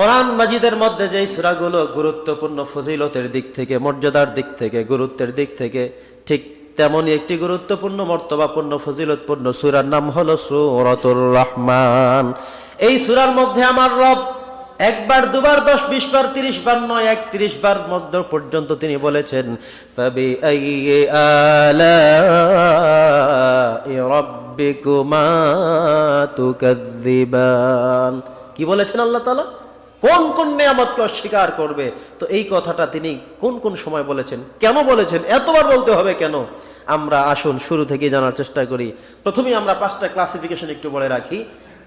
কোরআন মাজিদের মধ্যে যেই সুরাগুলো গুরুত্বপূর্ণ ফজিলতের দিক থেকে, মর্যাদার দিক থেকে, গুরুত্বের দিক থেকে, ঠিক তেমনই একটি গুরুত্বপূর্ণ, মর্তবাপূর্ণ, ফজিলতপূর্ণ সুরার নাম হলো সুরতুর রহমান। এই সুরার মধ্যে আমার রব একবার, দুবার, দশ, বিশ বার, তিরিশ বার, নয়, একত্রিশ বার মধ্য পর্যন্ত তিনি বলেছেন কি বলেছেন আল্লাহ তাআলা? কোন কোন নিয়ামতকে অস্বীকার করবে? তো এই কথাটা তিনি কোন কোন সময় বলেছেন? কেন বলেছেন? এতবার বলতে হবে কেন? আমরা আসুন, শুরু থেকে জানার চেষ্টা করি। প্রথমেই আমরা পাঁচটা ক্লাসিফিকেশন একটু বলে রাখি।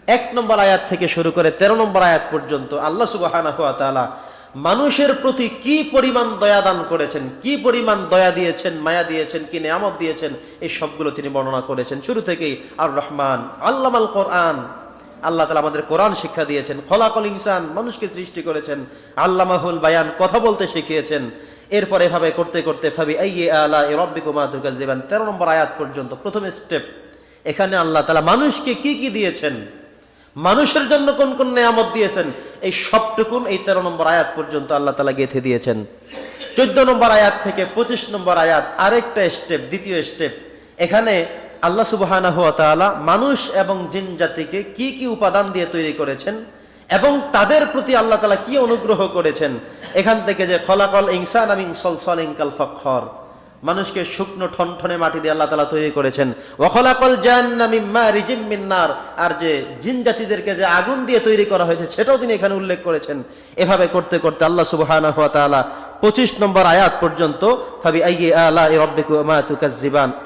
এক নম্বর আয়াত থেকে শুরু করে তেরো নম্বর আয়াত পর্যন্ত আল্লাহ তাআলা মানুষের প্রতি কি পরিমাণ দয়া দান করেছেন? কি পরিমাণ দয়া দিয়েছেন? মায়া দিয়েছেন? কি নিয়ামত দিয়েছেন? এই সবগুলো তিনি বর্ণনা করেছেন। শুরু থেকেই আর রহমান আল্লামাল কোরআন আল্লাহ তালা আমাদের কোরআন শিক্ষা দিয়েছেন। খলাকল ইনসান, মানুষকে সৃষ্টি করেছেন। আল্লামাহুল বায়ান, কথা বলতে শিখিয়েছেন। এরপর এভাবে করতে করতে ফাবি আইয়ে আলা এ রব্বিকুমা তুকাল দেবেন তেরো নম্বর আয়াত পর্যন্ত, প্রথম স্টেপ এখানে আল্লাহ তালা মানুষকে কি কি দিয়েছেন? মানুষের জন্য কোন কোন নেয়ামত দিয়েছেন? এই সবটুকুন এই তেরো নম্বর আয়াত পর্যন্ত আল্লাহ তালা গেঁথে দিয়েছেন। চোদ্দ নম্বর আয়াত থেকে পঁচিশ নম্বর আয়াত আরেকটা স্টেপ দ্বিতীয় স্টেপ এখানে আল্লাহ সুবহানা হুয়া মানুষ এবং জিন জাতিকে কি কি উপাদান দিয়ে তৈরি করেছেন এবং তাদের প্রতি আল্লাহ তাআলা কি অনুগ্রহ করেছেন? এখান থেকে যে খলাকল ইনসান আমিন সলসল ইনকাল ফখর। মানুষকে শুকনো ঠনঠনে মাটি দিয়ে আল্লাহ তাআলা তৈরি করেছেন। ওখলাকল মিম্মা রিজিম মিন্নার আর যে জিন জাতিদেরকে যে আগুন দিয়ে তৈরি করা হয়েছে, সেটাও তিনি এখানে উল্লেখ করেছেন। এভাবে করতে করতে আল্লাহ তাআলা 25 নম্বর আয়াত পর্যন্ত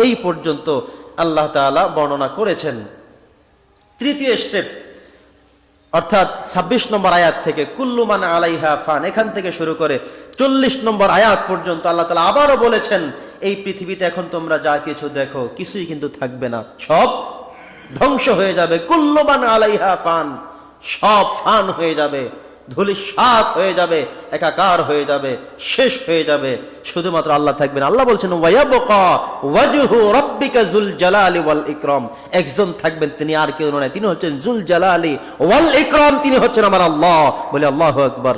এই পর্যন্ত আল্লাহ তাআলা বর্ণনা করেছেন। তৃতীয় স্টেপ অর্থাৎ ২৬ নম্বর আয়াত থেকে কুল্লুমান আলাইহা ফান, এখান থেকে শুরু করে চল্লিশ নম্বর আয়াত পর্যন্ত আল্লাহ তালা আবারও বলেছেন, এই পৃথিবীতে এখন তোমরা যা কিছু দেখো, কিছুই কিন্তু থাকবে না, সব ধ্বংস হয়ে যাবে। কুল্লুমান আলাইহা ফান, সব ফান হয়ে যাবে। ধুলিসাৎ হয়ে যাবে, একাকার হয়ে যাবে, শেষ হয়ে যাবে। শুধুমাত্র আল্লাহ থাকবেন। আল্লাহ বলছেন জুল ওয়াল ইকরাম। একজন থাকবেন, তিনি আর কেউ নয়। তিনি হচ্ছেন জুল জালালি ওয়াল ইকরাম, তিনি হচ্ছেন আমার আল্লাহ। বলে, আল্লাহ আকবার।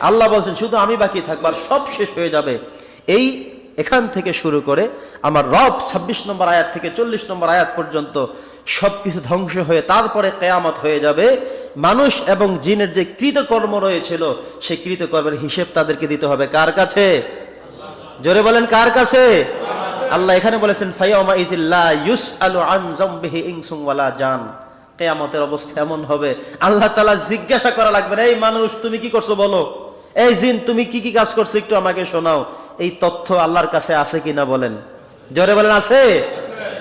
আল্লাহ বলছেন, শুধু আমি বাকি থাকবার সব শেষ হয়ে যাবে। এই এখান থেকে শুরু করে আমার রব ২৬ নম্বর আয়াত থেকে চল্লিশ নম্বর আয়াত পর্যন্ত সবকিছু ধ্বংস হয়ে তারপরে কেয়ামত হয়ে যাবে। মানুষ এবং জিনের যে কৃতকর্ম রয়েছিল, সেই কৃতকর্মের হিসেব তাদেরকে দিতে হবে। কার কাছে? জোরে বলেন, কার কাছে? আল্লাহ এখানে বলেছেন জান। কেয়ামতের অবস্থা এমন হবে। আল্লাহ তালা জিজ্ঞাসা করা লাগবে এই মানুষ, তুমি কি করছ বলো? এই জিন, তুমি কি কি কাজ করছ? একটু আমাকে শোনাও। এই তথ্য আল্লাহর কাছে আছে কিনা বলেন। জোরে বলেন, আছে?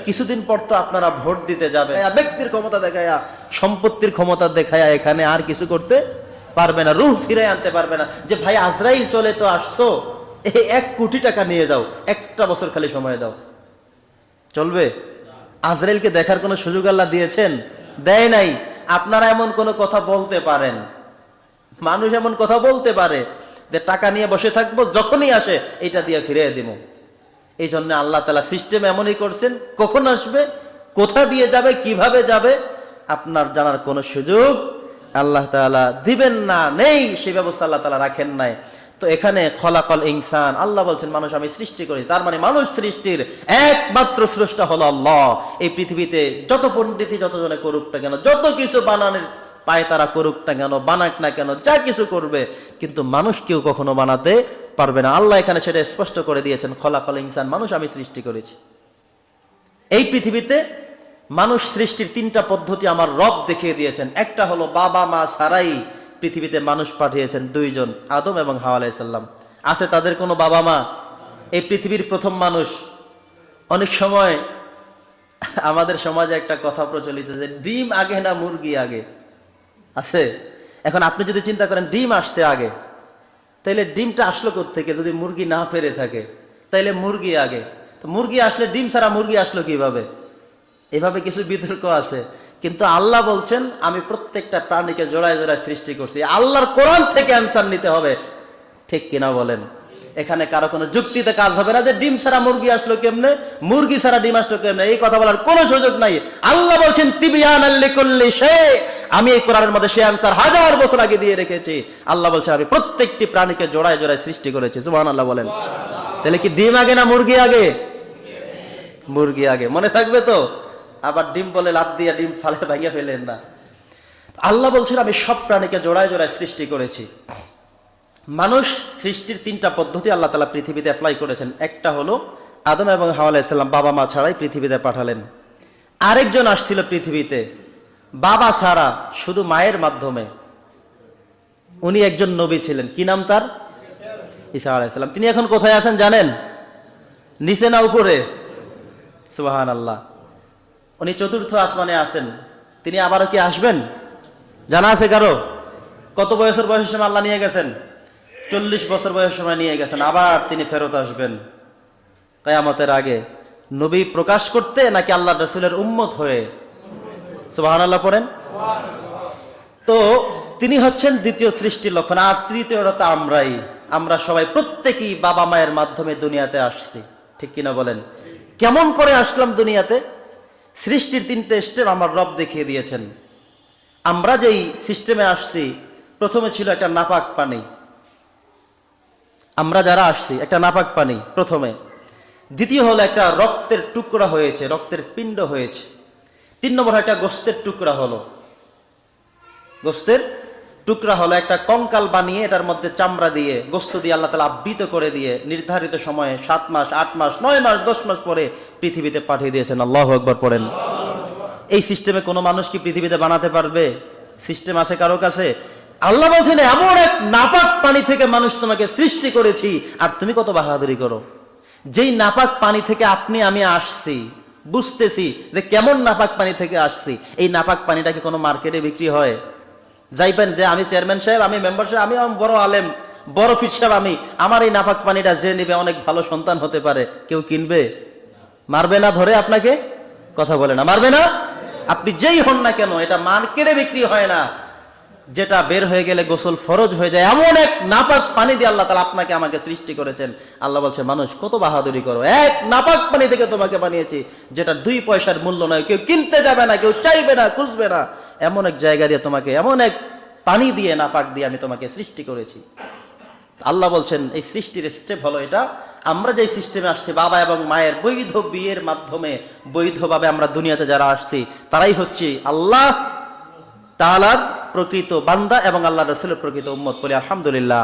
কিছুদিন পর তো আপনারা ভোট দিতে যাবে ব্যক্তির ক্ষমতা দেখায়া। সম্পত্তির ক্ষমতা দেখায়া এখানে আর কিছু করতে পারবে না রুহ ফিরে আনতে পারবে না। যে ভাই আজরাইল চলে তো আসছো এই এক কোটি টাকা নিয়ে যাও একটা বছর খালি সময় দাও। চলবে? আজরাইলকে দেখার কোনো সুযোগ আল্লাহ দিয়েছেন? দেয় নাই। আপনারা এমন কোনো কথা বলতে পারেন। মানুষ এমন কথা বলতে পারে যে টাকা নিয়ে বসে থাকব যখনই আসে এটা দিয়ে ফিরে দিব এই জন্য আল্লাহ তালা সিস্টেম এমনই করছেন, কখন আসবে, কোথা দিয়ে যাবে, কীভাবে যাবে, আপনার জানার কোনো সুযোগ আল্লাহ তাআলা দিবেন না, নেই, সেই ব্যবস্থা আল্লাহ তালা রাখেন নাই। তো এখানে খলাকল ইনসান, আল্লাহ বলছেন, মানুষ আমি সৃষ্টি করি তার মানে মানুষ সৃষ্টির একমাত্র স্রষ্টা হলো আল্লাহ। এই পৃথিবীতে যত পণ্ডিতই যতজনে করুক না কেন, যত কিছু বানানোর পায় তারা করুক না কেন, বানাক না কেন, যা কিছু করবে, কিন্তু মানুষ কেউ কখনো বানাতে পারবে না। আল্লাহ এখানে সেটা স্পষ্ট করে দিয়েছেন, খলাকল ইনসান, মানুষ আমি সৃষ্টি করেছি। এই পৃথিবীতে মানুষ সৃষ্টির তিনটা পদ্ধতি আমার রব দেখিয়ে দিয়েছেন। একটা হলো বাবা, মা সারাই পৃথিবীতে মানুষ পাঠিয়েছেন দুইজন, আদম এবং হাওয়া আলাইসাল্লাম আছে তাদের কোনো বাবা, মা? এই পৃথিবীর প্রথম মানুষ। অনেক সময় আমাদের সমাজে একটা কথা প্রচলিত যে ডিম আগে না মুরগি আগে? আছে? এখন আপনি যদি চিন্তা করেন, ডিম আসছে আগে। তাইলে ডিমটা আসলো থেকে যদি মুরগি না ফেরে থাকে, তাইলে মুরগি আগে। তো মুরগি আসলে ডিম ছাড়া মুরগি আসলো কীভাবে? এভাবে কিছু বিতর্ক আছে। কিন্তু আল্লাহ বলছেন, আমি প্রত্যেকটা প্রাণীকে জোড়ায় জোড়ায় সৃষ্টি করছি। আল্লাহর কোরআন থেকে অ্যান্সার নিতে হবে। ঠিক কিনা বলেন? এখানে কারও কোনো যুক্তিতে কাজ হবে না যে ডিম ছাড়া মুরগি আসলো কেমনে? মুরগি ছাড়া ডিম আসলো কেমনে? এই কথা বলার কোনো সুযোগ নাই। আল্লাহ বলছেন তিবিয়ান আমি এই কোরআনের মধ্যে সে আনসার হাজার বছর আগে দিয়ে রেখেছি। আল্লাহ বলছে আমি প্রত্যেকটি প্রাণীকে জোড়ায় জোড়ায় সৃষ্টি করেছি। সুবহান আল্লাহ বলেন। তাহলে কি ডিম আগে না মুরগি আগে? মুরগি আগে। মনে থাকবে তো? আবার ডিম বলে লাভ দিয়ে ডিম ফালে ভাঙিয়ে ফেলেন না। আল্লাহ বলছেন, আমি সব প্রাণীকে জোড়ায় জোড়ায় সৃষ্টি করেছি। মানুষ সৃষ্টির তিনটা পদ্ধতি আল্লাহ তালা পৃথিবীতে অ্যাপ্লাই করেছেন। একটা হলো আদম এবং হাওয়া বাবা মা ছাড়াই পৃথিবীতে পাঠালেন। আরেকজন আসছিল পৃথিবীতে। বাবা ছাড়া শুধু মায়ের মাধ্যমে। উনি একজন নবী ছিলেন। কি নাম তার? ঈসা আলাইসাল্লাম তিনি এখন কোথায় আছেন জানেন? নিচে না উপরে? সুবাহান আল্লাহ উনি চতুর্থ আসমানে আছেন। তিনি আবারও কি আসবেন? জানা আছে কারও? কত বয়সের বয়সের সময় আল্লাহ নিয়ে গেছেন? চল্লিশ বছর বয়সের সময় নিয়ে গেছেন। আবার তিনি ফেরত আসবেন। কায়ামতের আগে নবী প্রকাশ করতে নাকি আল্লাহ রসুলের উম্মত হয়ে সুবাহান আল্লাহ পড়েন। তো তিনি হচ্ছেন দ্বিতীয় সৃষ্টির লক্ষণ, আর তৃতীয়টা আমরাই। আমরা সবাই প্রত্যেকেই বাবা মায়ের মাধ্যমে দুনিয়াতে আসছি। ঠিক কিনা বলেন? কেমন করে আসলাম দুনিয়াতে? সৃষ্টির তিনটে স্টেপ আমার রব দেখিয়ে দিয়েছেন। আমরা যেই সিস্টেমে আসছি, প্রথমে ছিল একটা নাপাক পানি। আমরা যারা আসছি, একটা নাপাক পানি প্রথমে। দ্বিতীয় হলো একটা রক্তের টুকরা হয়েছে, রক্তের পিণ্ড হয়েছে। তিন নম্বর একটা গোস্তের টুকরা হলো। গোস্তের টুকরা হলো একটা কঙ্কাল বানিয়ে এটার মধ্যে চামড়া দিয়ে, গোস্ত দিয়ে আল্লাহ তালা আবৃত করে দিয়ে নির্ধারিত সময়ে সাত মাস, আট মাস, নয় মাস, দশ মাস পরে পৃথিবীতে পাঠিয়ে দিয়েছেন। আল্লাহ একবার পড়েন। এই সিস্টেমে কোনো মানুষ কি পৃথিবীতে বানাতে পারবে? সিস্টেম আছে কারও কাছে? আল্লাহ বলছেন, এমন এক নাপাক পানি থেকে মানুষ তোমাকে সৃষ্টি করেছি, আর তুমি কত বাহাদুরি করো? যেই নাপাক পানি থেকে আপনি, আমি আসছি বুঝতেছি যে কেমন নাপাক পানি থেকে আসছি। এই নাপাক পানিটা কি কোনো মার্কেটে বিক্রি হয়? যাইবেন যে আমি চেয়ারম্যান সাহেব, আমি মেম্বার সাহেব, আমি বড় আলেম, বড় ফির সাহেব আমি। আমার এই নাপাক পানিটা যে নিবে অনেক ভালো সন্তান হতে পারে। কেউ কিনবে? মারবে না ধরে আপনাকে? কথা বলে না। মারবে না? আপনি যেই হন না কেন, এটা মার্কেটে বিক্রি হয় না। যেটা বের হয়ে গেলে গোসল ফরজ হয়ে যায়, এমন এক নাপাক পানি দিয়ে আল্লাহ তালা আপনাকে আমাকে সৃষ্টি করেছেন। আল্লাহ বলছে, মানুষ, কত বাহাদুরি করো। এক নাপাক পানি থেকে তোমাকে বানিয়েছি, যেটা দুই পয়সার মূল্য নয়। কেউ কিনতে যাবে না, কেউ চাইবে না, খুঁজবে না। এমন এক জায়গা দিয়ে তোমাকে, এমন এক পানি দিয়ে, নাপাক দিয়ে আমি তোমাকে সৃষ্টি করেছি। আল্লাহ বলছেন, এই সৃষ্টির স্টেপ হলো এটা। আমরা যে সিস্টেমে আসছি, বাবা এবং মায়ের বৈধ বিয়ের মাধ্যমে, বৈধভাবে আমরা দুনিয়াতে যারা আসছি, তারাই হচ্ছে আল্লাহ তালার প্রকৃত বান্দা এবং আল্লাহ রসুলের প্রকৃত উম্মত বলি আলহামদুলিল্লাহ।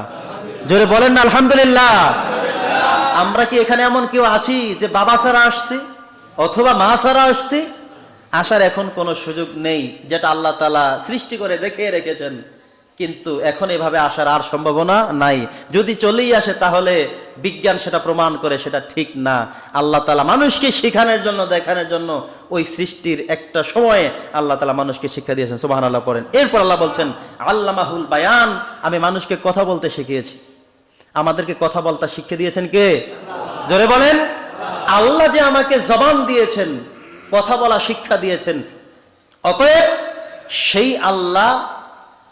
জোরে বলেন না, আলহামদুলিল্লাহ। আমরা কি এখানে এমন কেউ আছি যে বাবা ছাড়া আসছি অথবা মা ছাড়া আসছি? আসার এখন কোনো সুযোগ নেই যেটা আল্লাহ তালা সৃষ্টি করে দেখে রেখেছেন। কিন্তু এখন এভাবে আসার আর সম্ভাবনা নাই। যদি চলেই আসে তাহলে বিজ্ঞান সেটা প্রমাণ করে সেটা ঠিক না। আল্লাহ তালা মানুষকে শেখানোর জন্য, দেখানোর জন্য ওই সৃষ্টির একটা সময়ে আল্লাহ তালা মানুষকে শিক্ষা দিয়েছেন। সুবাহ আল্লাহ পড়েন। এরপর আল্লাহ বলছেন, আল্লামাহুল বায়ান আমি মানুষকে কথা বলতে শিখিয়েছি। আমাদেরকে কথা বলতে শিক্ষা দিয়েছেন কে? জোরে বলেন। আল্লাহ যে আমাকে জবান দিয়েছেন, কথা বলা শিক্ষা দিয়েছেন। অতএব সেই আল্লাহ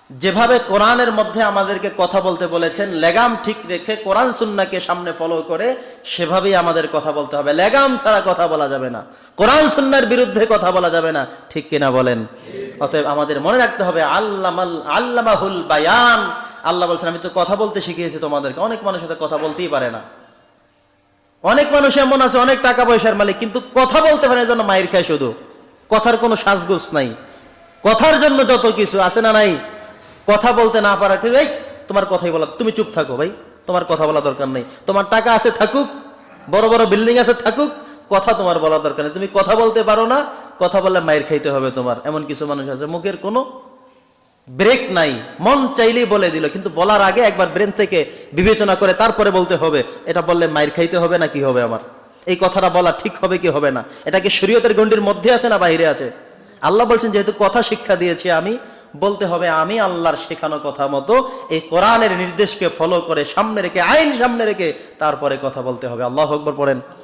যেভাবে কোরআনের মধ্যে আমাদেরকে কথা বলতে বলেছেন, লেগাম ঠিক রেখে কোরআন সুন্নাকে সামনে ফলো করে সেভাবেই আমাদের কথা বলতে হবে। লেগাম ছাড়া কথা বলা যাবে না। কোরআন সুন্নার বিরুদ্ধে কথা বলা যাবে না। ঠিক কিনা বলেন? অতএব আমাদের মনে রাখতে হবে, আল্লামাল, আল্লামাহুল বায়ান। আল্লাহ বলছেন, আমি তো কথা বলতে শিখিয়েছি তোমাদেরকে। অনেক মানুষের সাথে কথা বলতেই পারে না। অনেক মানুষ এমন আছে, অনেক টাকা পয়সার মালিক, কিন্তু কথা বলতে পারে জন্য মায়ের খায় শুধু। কথার কোনো সাজগোজ নাই। কথার জন্য যত কিছু আছে না নাই? কথা বলতে না পারা কেউ, এই তোমার কথাই বলা তুমি চুপ থাকো ভাই তোমার কথা বলা দরকার নেই। তোমার টাকা আছে থাকুক বড় বড় বিল্ডিং আছে থাকুক কথা তোমার বলা দরকার নেই। তুমি কথা বলতে পারো না কথা বললে মায়ের খাইতে হবে তোমার। এমন কিছু মানুষ আছে মুখের কোনো ব্রেক নাই মন চাইলেই বলে দিল কিন্তু বলার আগে একবার ব্রেন থেকে বিবেচনা করে তারপরে বলতে হবে এটা বললে মায়ের খাইতে হবে না কি হবে আমার? এই কথাটা বলা ঠিক হবে কি হবে না? এটা কি শরীয়তের গণ্ডির মধ্যে আছে না বাইরে আছে? আল্লাহ বলছেন যেহেতু কথা শিক্ষা দিয়েছি আমি বলতে হবে, আমি আল্লাহর শেখানো কথা মতো এই কোরআনের নির্দেশকে ফলো করে সামনে রেখে, আইন সামনে রেখে তারপরে কথা বলতে হবে। আল্লাহ আকবর পড়েন।